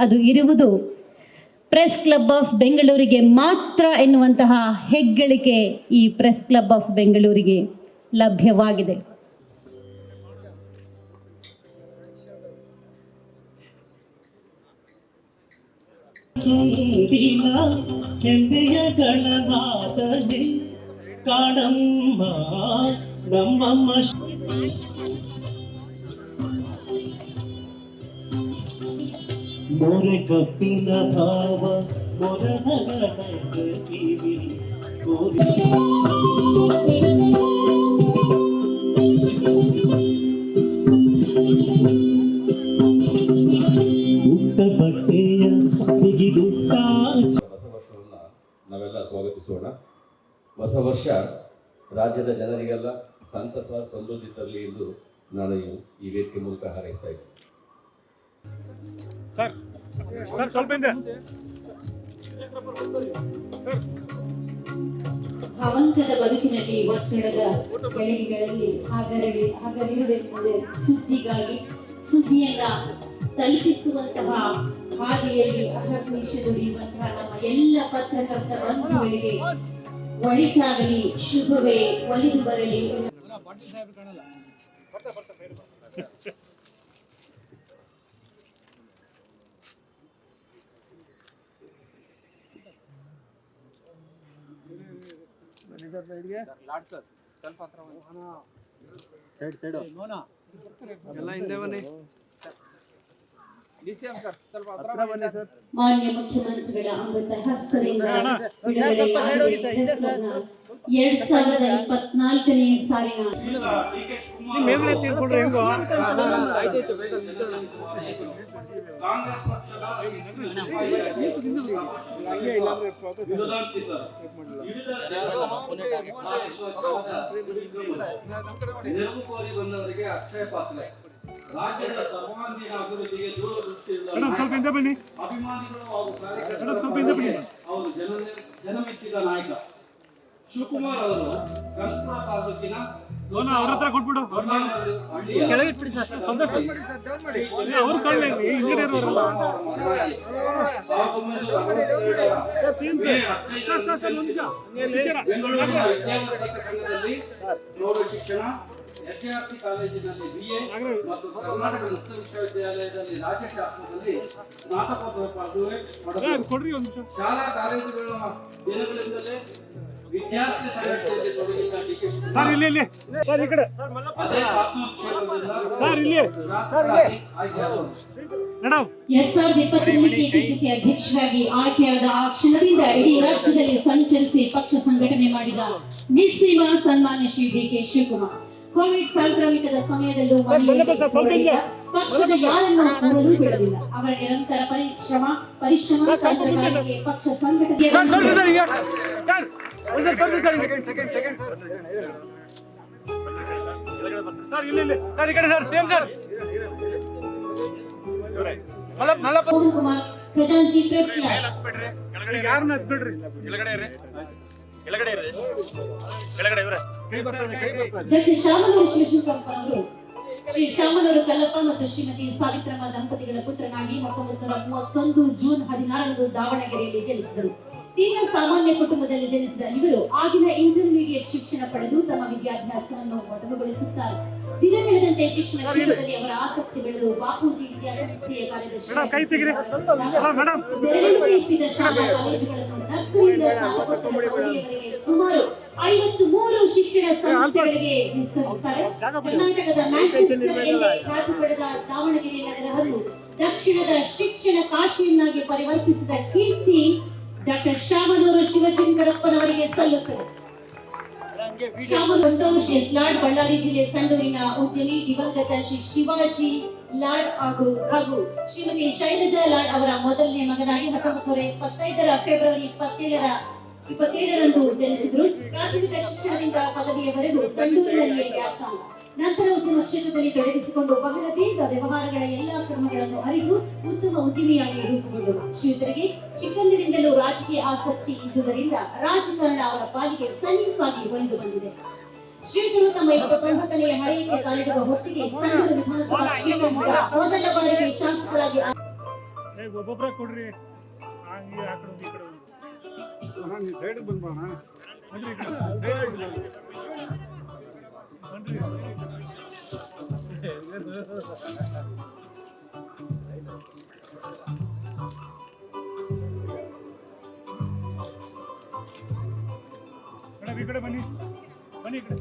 ಅದು ಇರುವುದು press club of ಬೆಂಗಳೂರಿಗೆ ಮಾತ್ರ ಎನ್ನುವಂತಹ ಹೆಗ್ಗಳಿಕೆ ಈ ಪ್ರೆಸ್ ಕ್ಲಬ್ ಆಫ್ ಬೆಂಗಳೂರಿಗೆ ಲಭ್ಯವಾಗಿದೆ ತುಂಬಿನ ಹೆಮ್ಮೆಯ ಗಣನಾಥನೆ ಕಾಣಮ್ಮ ನಮ್ಮಮ್ಮ ಮೊರೆ ಕಪ್ಪಿನ ಭಾವ ಮೊರನಗಳ ಕಿವಿ ಕೋರಿ ಉಟ್ಟ ಬಟ್ಟೆಯ ಬಿಗಿದುಟ್ಟ ಹೊಸ ವರ್ಷವನ್ನು ನಾವೆಲ್ಲ ಸ್ವಾಗತಿಸೋಣ. ಹೊಸ ವರ್ಷ ರಾಜ್ಯದ ಜನರಿಗೆಲ್ಲ ಸಂತಸ ಸಮೃದ್ಧಿ ತರಲಿ ಎಂದು ನಾನು ಈ- ವೇದಿಕೆ ಮೂಲಕ ಹಾರೈಸ್ತಾ ಇದ್ದೇನೆ. ಸರ್ ಸರ್ ಸ್ವಲ್ಪ ಹಿಂದೆ. ಭವಂತದ ಬದುಕಿನಲ್ಲಿ ಒತ್ತಡದ ಬೆಳಗ್ಗೆಗಳಲ್ಲಿ ಹಾಗರಡಿ ಹಗಲಿರುವೆಂಬುದೇ ಸುದ್ದಿಗಾಗಿ ಸುದ್ದಿಯನ್ನ ತಲುಪಿಸುವಂತಹ ಹಾದಿಯಲ್ಲಿ ಅಹರ್ನಿಶ ದುಡಿಯುವಂತಹ ನಮ್ಮ ಎಲ್ಲ ಪತ್ರಕರ್ತ ಬಂಧುಗಳಿಗೆ ಒಳಿತಾಗಲಿ ಶುಭವೇ ಒಲಿದು ಬರಲಿ. ಮಾನ್ಯ ಮುಖ್ಯಮಂತ್ರಿಗಳ ಅಮೃತ ಹಸ್ತದಿಂದ ಎರಡ್ ಸಾವಿರದ ಇಪ್ಪತ್ನಾಲ್ಕನೇ ಸಾಲಿನ ಕೋರಿ ಬಂದವರಿಗೆ ಅಕ್ಷಯ ಪಾತ್ರ ರಾಜ್ಯದ ಸರ್ವಾಂಗೀಣ ಅಭಿವೃದ್ಧಿಗೆ ದೂರದೃಷ್ಟಿಯುಳ್ಳ ಮೇಡಮ್ ಸ್ವಲ್ಪ ಹಿಂದೆ ಬನ್ನಿ. ಅಭಿಮಾನಿಗಳು ಹಾಗೂ ಮೇಡಮ್, ಸ್ವಲ್ಪ ಹಿಂದೆ ಬನ್ನಿ. ಕಾರ್ಯಕರ್ತರಿಗೆ ಅವರು ಜನ ಜನಮೆಚ್ಚಿದ ನಾಯಕ. ಶಿವಕುಮಾರ್ ಅವರು ತಾಲೂಕಿನ ಬೆಂಗಳೂರಿನ ವಿದ್ಯಾವರ್ಧಕ ಸಂಘದಲ್ಲಿ ಪ್ರೌಢ ಶಿಕ್ಷಣ ಎಸ್ಎಆರ್ಸಿ ಕಾಲೇಜಿನಲ್ಲಿ ಬಿಎ ಮತ್ತು ಕರ್ನಾಟಕ ಮುಕ್ತ ವಿಶ್ವವಿದ್ಯಾಲಯದಲ್ಲಿ ರಾಜ್ಯಶಾಸ್ತ್ರದಲ್ಲಿ ಸ್ನಾತಕೋತ್ತರ ಪದವಿ ಒಂದು ಶಾಲಾ ಕಾಲೇಜುಗಳ ದಿನಗಳಿಂದಲೇ ವಿದ್ಯಾರ್ಥಿ ಸಂಘಟನೆಯಲ್ಲಿ ತೊಡಗಿದ್ದ ಡಿ ಕೆ ಎರಡ್ ಸಾವಿರದ ಇಪ್ಪತ್ತೊಂದು ಕೆಪಿಸಿಸಿ ಅಧ್ಯಕ್ಷರಾಗಿ ಆಯ್ಕೆಯಾದ ಆ ಕ್ಷಣದಿಂದ ಇಡೀ ರಾಜ್ಯದಲ್ಲಿ ಸಂಚರಿಸಿ ಪಕ್ಷ ಸಂಘಟನೆ ಮಾಡಿದ ನಿಸ್ಸೀಮ ಸನ್ಮಾನ್ಯ Shri D K Shivakumar. Covid ಸಾಂಕ್ರಾಮಿಕದ ಸಮಯದಲ್ಲೂ ಮನೆಯಲ್ಲಿ ಕೂರಲಿಲ್ಲ. ಪಕ್ಷದ ಯಾರನ್ನು ಕೂರಲು ಬಿಡಲಿಲ್ಲ ಅವರ ನಿರಂತರ ಪರಿಶ್ರಮ ಪರಿಶ್ರಮ ತಂತ್ರಗಾರಿಕೆ ಪಕ್ಷ ಸಂಘಟನೆಯ ಸರ್ ಇಲ್ಲಿ ಇಲ್ಲಿ ಸರ್ ಈ ಕಡೆ ಸರ್ ಸೇಮ್ ಸರ್ ಮಲಪ್ ಕೈ ಬರ್ತದೆ ಕೈ ಬರ್ತದೆ. ಪ್ರೆಸ್ ಡಾಕ್ಟರ್ ಶ್ಯಾಮಲೂರು ಶಿವಶಂಕರಪ್ಪ ಅವರು ಶ್ರೀ ಶ್ಯಾಮಲೂರು ಕಲ್ಲಪ್ಪ ಮತ್ತು ಶ್ರೀಮತಿ ಸಾವಿತ್ರಮ್ಮ ದಂಪತಿಗಳ ಪುತ್ರನಾಗಿ ಹತ್ತೊಂಬತ್ತು ನೂರ ಮೂವತ್ತೊಂದು ಜೂನ್ ಹದಿನಾರರಂದು ದಾವಣಗೆರೆಯಲ್ಲಿ ಜನಿಸಿದರು. ತೀವ್ರ ಸಾಮಾನ್ಯ ಕುಟುಂಬದಲ್ಲಿ ಜನಿಸಿದ ಇವರು ಆಗಿನ ಇಂಟರ್ಮೀಡಿಯೇಟ್ ಶಿಕ್ಷಣ ಪಡೆದು ತಮ್ಮ ವಿದ್ಯಾಭ್ಯಾಸವನ್ನು ಮೊಟಕುಗೊಳಿಸುತ್ತಾರೆ ದಿನ ಬೆಳೆದಂತೆ ಶಿಕ್ಷಣ ಕ್ಷೇತ್ರದಲ್ಲಿ ಅವರ ಆಸಕ್ತಿ ಬೆಳೆದು ಬಾಪೂಜಿ ವಿದ್ಯಾಸಂಸ್ಥೆಯ ಕಾರ್ಯದರ್ಶಿ ಶಾಲಾ ಕಾಲೇಜುಗಳನ್ನು ನರ್ಸರಿಯಿಂದ ಪದವಿಯವರೆಗೆ ಸುಮಾರು ಐವತ್ತು ಮೂರು ಶಿಕ್ಷಣ ಸಂಸ್ಥೆಗಳಿಗೆ ವಿಸ್ತರಿಸುತ್ತಾರೆ. ಕರ್ನಾಟಕದ ಮ್ಯಾಂಚೆಸ್ಟರ್ನಲ್ಲಿ ಖ್ಯಾತಿ ಪಡೆದ ದಾವಣಗೆರೆ ನಗರವನ್ನು ದಕ್ಷಿಣದ ಶಿಕ್ಷಣ ಕಾಶಿಯನ್ನಾಗಿ ಪರಿವರ್ತಿಸಿದ ಕೀರ್ತಿ ಡಾಕ್ಟರ್ ಶ್ಯಾಮನೂರು ಶಿವಶಂಕರಪ್ಪನವರಿಗೆ ಸಲ್ಲುತ್ತದೆ ಶ್ಯಾಮ ಸಂತೋಷ್ ಎಸ್ ಲಾಡ್ ಬಳ್ಳಾರಿ ಜಿಲ್ಲೆ ಸಂಡೂರಿನ ಉದ್ಯಮಿ ದಿವಂಗತ ಶ್ರೀ ಶಿವಾಜಿ ಲಾಡ್ ಹಾಗೂ ಹಾಗೂ ಶ್ರೀಮತಿ ಶೈಲಜಾ ಲಾಡ್ ಅವರ ಮೊದಲನೇ ಮಗನಾಗಿ ಹತ್ತೊಂಬತ್ತು ನೂರ ಇಪ್ಪತ್ತೈದರ ಫೆಬ್ರವರಿ ಇಪ್ಪತ್ತೇಳರ ಇಪ್ಪತ್ತೇಳರಂದು ಜನಿಸಿದರು. ಪ್ರಾಥಮಿಕ ಶಿಕ್ಷಣದಿಂದ ಪದವಿಯವರೆಗೂ ಸಂಡೂರಿನಲ್ಲಿಯೇ ವ್ಯಾಸಂಗ ನಂತರ ಉದ್ಯಮ ಕ್ಷೇತ್ರದಲ್ಲಿ ತೊಡಗಿಸಿಕೊಂಡು ಬಹಳ ಬೇಗ ವ್ಯವಹಾರಗಳ ಎಲ್ಲಾ ಕ್ರಮಗಳನ್ನು ಅರಿತು ಉತ್ತಮ ಉದ್ಯಮಿಯಾಗಿ ರೂಪುಗೊಂಡರು ಶ್ರೀಯುತರಿಗೆ ಚಿಕ್ಕಂದಿನಿಂದಲೂ ರಾಜಕೀಯ ಆಸಕ್ತಿ ಇದ್ದುದರಿಂದ ರಾಜಕಾರಣ ಅವರ ಪಾಲಿಗೆ ಸಲೀಸಾಗಿ ಒಲಿದು ಬಂದಿದೆ. ಶ್ರೀಯುತರು ತಮ್ಮ ಇಪ್ಪತ್ತೊಂಬತ್ತನೆಯ ಹರೆಯಕ್ಕೆ ಕಾಲಿಡುವ ಹೊತ್ತಿಗೆ ಸಂಡೂರು ವಿಧಾನಸಭಾ ಕ್ಷೇತ್ರದಿಂದ ಮೊದಲ ಬಾರಿಗೆ ಶಾಸಕರಾಗಿ ಏ, ಒಬ್ಬೊಬ್ರೇ ಕೊಡ್ರಿ. ಸೈಡ್ ಬಂದ್ಬೋಣ ಮೇಡಮ್ ಈ ಕಡೆ ಬನ್ನಿ. ಬನ್ನಿ ಈ ಕಡೆ.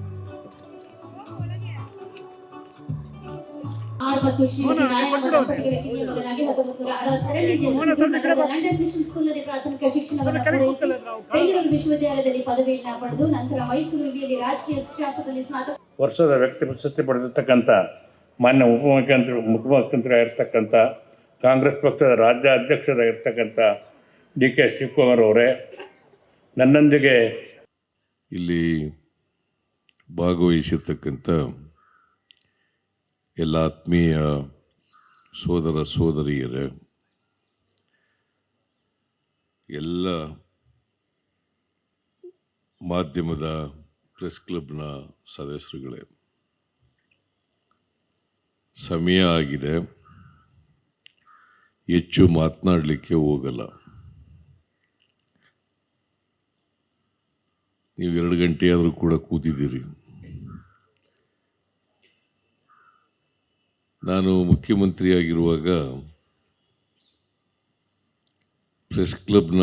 ಪ್ರಾಥಮಿಕ ಶಿಕ್ಷಣವನ್ನು ಪೂರೈಸಿ ಬೆಂಗಳೂರು ವಿಶ್ವವಿದ್ಯಾಲಯದಲ್ಲಿ ಪದವಿಯನ್ನ ಪಡೆದು ನಂತರ ಮೈಸೂರು ರಾಜಕೀಯ ಶಾಸ್ತ್ರದಲ್ಲಿ ಸ್ನಾತಕ ವರ್ಷದ ವ್ಯಕ್ತಿ ಪ್ರಶಸ್ತಿ ಪಡೆದಿರ್ತಕ್ಕಂಥ ಮಾನ್ಯ ಉಪಮುಖ್ಯಮಂತ್ರಿ ಮುಖ್ಯಮಂತ್ರಿ ಆಗಿರ್ತಕ್ಕಂಥ ಕಾಂಗ್ರೆಸ್ ಪಕ್ಷದ ರಾಜ್ಯ ಅಧ್ಯಕ್ಷರಾಗಿರ್ತಕ್ಕಂಥ ಡಿ ಕೆ ಶಿವಕುಮಾರ್ ಅವರೇ, ನನ್ನೊಂದಿಗೆ ಇಲ್ಲಿ ಭಾಗವಹಿಸಿರ್ತಕ್ಕಂಥ ಎಲ್ಲ ಆತ್ಮೀಯ ಸೋದರ ಸೋದರಿಯರೇ, ಎಲ್ಲ ಮಾಧ್ಯಮದ ಪ್ರೆಸ್ ಕ್ಲಬ್ನ ಸದಸ್ಯರುಗಳೇ. ಸಮಯ ಆಗಿದೆ. ಹೆಚ್ಚು ಮಾತನಾಡಲಿಕ್ಕೆ ಹೋಗಲ್ಲ. ನೀವು ಎರಡು ಗಂಟೆ ಆದರೂ ಕೂಡ ಕೂತಿದ್ದೀರಿ. ನಾನು ಮುಖ್ಯಮಂತ್ರಿಯಾಗಿರುವಾಗ ಪ್ರೆಸ್ ಕ್ಲಬ್ನ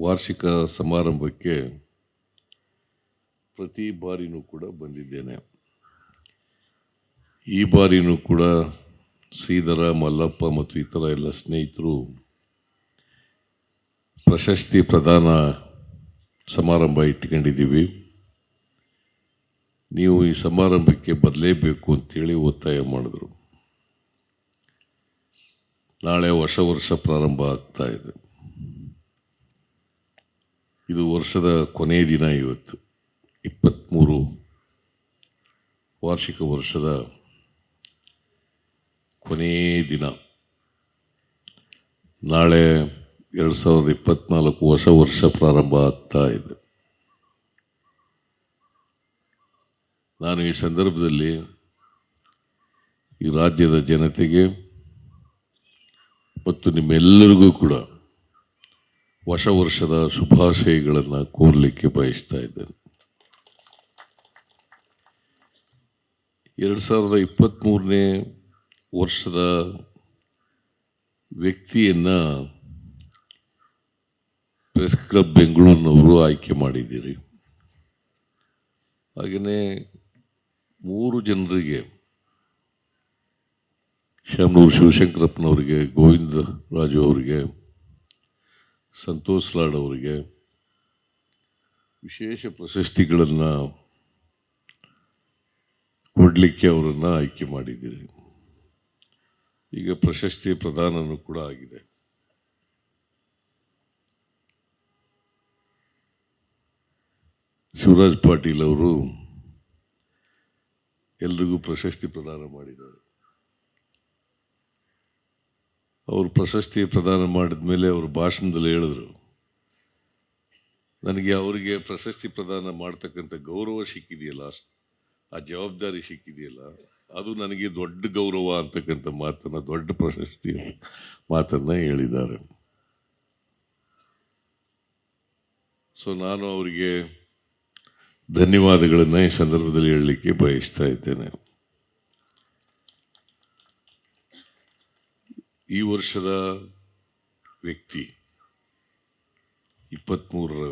ವಾರ್ಷಿಕ ಸಮಾರಂಭಕ್ಕೆ ಪ್ರತಿ ಬಾರಿನೂ ಕೂಡ ಬಂದಿದ್ದೇನೆ. ಈ ಬಾರಿನೂ ಕೂಡ ಶ್ರೀಧರ, ಮಲ್ಲಪ್ಪ ಮತ್ತು ಇತರ ಎಲ್ಲ ಸ್ನೇಹಿತರು ಪ್ರಶಸ್ತಿ ಪ್ರದಾನ ಸಮಾರಂಭ ಇಟ್ಕೊಂಡಿದ್ದೀವಿ. ನೀವು ಈ ಸಮಾರಂಭಕ್ಕೆ ಬರಲೇಬೇಕು ಅಂತೇಳಿ ಒತ್ತಾಯ ಮಾಡಿದ್ರು. ನಾಳೆ ಹೊಸ ವರ್ಷ ಪ್ರಾರಂಭ ಆಗ್ತಾ ಇದೆ. ಇದು ವರ್ಷದ ಕೊನೆಯ ದಿನ ಇವತ್ತು. ಇಪ್ಪತ್ತ್ಮೂರು ವಾರ್ಷಿಕ ವರ್ಷದ ಕೊನೆಯ ದಿನ. ನಾಳೆ ಎರಡು ಸಾವಿರದ ಇಪ್ಪತ್ತ್ನಾಲ್ಕು ಹೊಸ ವರ್ಷ ಪ್ರಾರಂಭ ಆಗ್ತಾ ಇದೆ. ನಾನು ಈ ಸಂದರ್ಭದಲ್ಲಿ ಈ ರಾಜ್ಯದ ಜನತೆಗೆ ಮತ್ತು ನಿಮ್ಮೆಲ್ಲರಿಗೂ ಕೂಡ ಹೊಸ ವರ್ಷದ ಶುಭಾಶಯಗಳನ್ನು ಕೋರಲಿಕ್ಕೆ ಬಯಸ್ತಾ ಇದ್ದೇನೆ. ಎರಡು ಸಾವಿರದ ಇಪ್ಪತ್ತ್ಮೂರನೇ ವರ್ಷದ ವ್ಯಕ್ತಿಯನ್ನು ಪ್ರೆಸ್ ಕ್ಲಬ್ ಬೆಂಗಳೂರಿನವರು ಆಯ್ಕೆ ಮಾಡಿದ್ದೀರಿ. ಹಾಗೆಯೇ ಮೂರು ಜನರಿಗೆ, ಶಾಮನೂರು ಶಿವಶಂಕರಪ್ಪನವರಿಗೆ ಗೋವಿಂದ ರಾಜು ಅವರಿಗೆ, ಸಂತೋಷ್ ಲಾಡ್ ಅವರಿಗೆ ವಿಶೇಷ ಪ್ರಶಸ್ತಿಗಳನ್ನು ಕೊಡಲಿಕ್ಕೆ ಅವರನ್ನು ಆಯ್ಕೆ ಮಾಡಿದ್ದೀರಿ. ಈಗ ಪ್ರಶಸ್ತಿ ಪ್ರದಾನನು ಕೂಡ ಆಗಿದೆ. ಶಿವರಾಜ್ ಪಾಟೀಲ್ ಅವರು ಎಲ್ರಿಗೂ ಪ್ರಶಸ್ತಿ ಪ್ರದಾನ ಮಾಡಿದ್ದಾರೆ. ಅವರು ಪ್ರಶಸ್ತಿ ಪ್ರದಾನ ಮಾಡಿದ ಮೇಲೆ ಅವರು ಭಾಷಣದಲ್ಲಿ ಹೇಳಿದ್ರು, ನನಗೆ ಅವರಿಗೆ ಪ್ರಶಸ್ತಿ ಪ್ರದಾನ ಮಾಡ್ತಕ್ಕಂಥ ಗೌರವ ಸಿಕ್ಕಿದೆಯಲ್ಲ ಅಷ್ಟ್- ಆ ಜವಾಬ್ದಾರಿ ಸಿಕ್ಕಿದೆಯಲ್ಲ, ಅದು ನನಗೆ ದೊಡ್ಡ ಗೌರವ ಅಂತಕ್ಕಂಥ ಮಾತನ್ನು, ದೊಡ್ಡ ಪ್ರಶಸ್ತಿ ಮಾತನ್ನು ಹೇಳಿದ್ದಾರೆ. ಸೊ ನಾನು ಅವರಿಗೆ ಧನ್ಯವಾದಗಳನ್ನು ಈ ಸಂದರ್ಭದಲ್ಲಿ ಹೇಳಲಿಕ್ಕೆ ಬಯಸ್ತಾ ಇದ್ದೇನೆ. ಈ ವರ್ಷದ ವ್ಯಕ್ತಿ ಇಪ್ಪತ್ತ್ಮೂರರ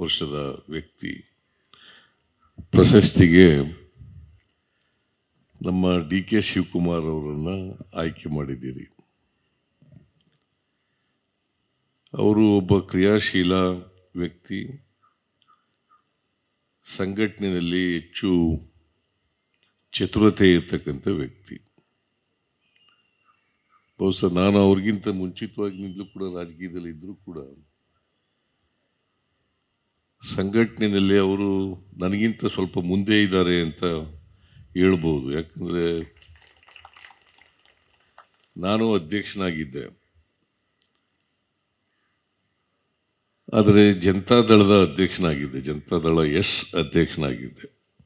ವರ್ಷದ ವ್ಯಕ್ತಿ ಪ್ರಶಸ್ತಿಗೆ ನಮ್ಮ ಡಿ ಕೆ ಶಿವಕುಮಾರ್ ಅವರನ್ನು ಆಯ್ಕೆ ಮಾಡಿದ್ದೀರಿ. ಅವರು ಒಬ್ಬ ಕ್ರಿಯಾಶೀಲ ವ್ಯಕ್ತಿ. ಸಂಘಟನೆಯಲ್ಲಿ ಹೆಚ್ಚು ಚತುರತೆ ಇರ್ತಕ್ಕಂಥ ವ್ಯಕ್ತಿ. ಬಹುಶಃ ನಾನು ಅವ್ರಿಗಿಂತ ಮುಂಚಿತವಾಗಿನಿಂದಲೂ ಕೂಡ ರಾಜಕೀಯದಲ್ಲಿ ಇದ್ದರೂ ಕೂಡ ಸಂಘಟನೆಯಲ್ಲಿ ಅವರು ನನಗಿಂತ ಸ್ವಲ್ಪ ಮುಂದೆ ಇದ್ದಾರೆ ಅಂತ ಹೇಳ್ಬೋದು. ಯಾಕಂದರೆ ನಾನು ಅಧ್ಯಕ್ಷನಾಗಿದ್ದೆ. ಆದರೆ ಜನತಾದಳದ ಅಧ್ಯಕ್ಷನಾಗಿದ್ದೆ. ಜನತಾದಳ ಎಸ್ ಅಧ್ಯಕ್ಷನಾಗಿದ್ದೆ.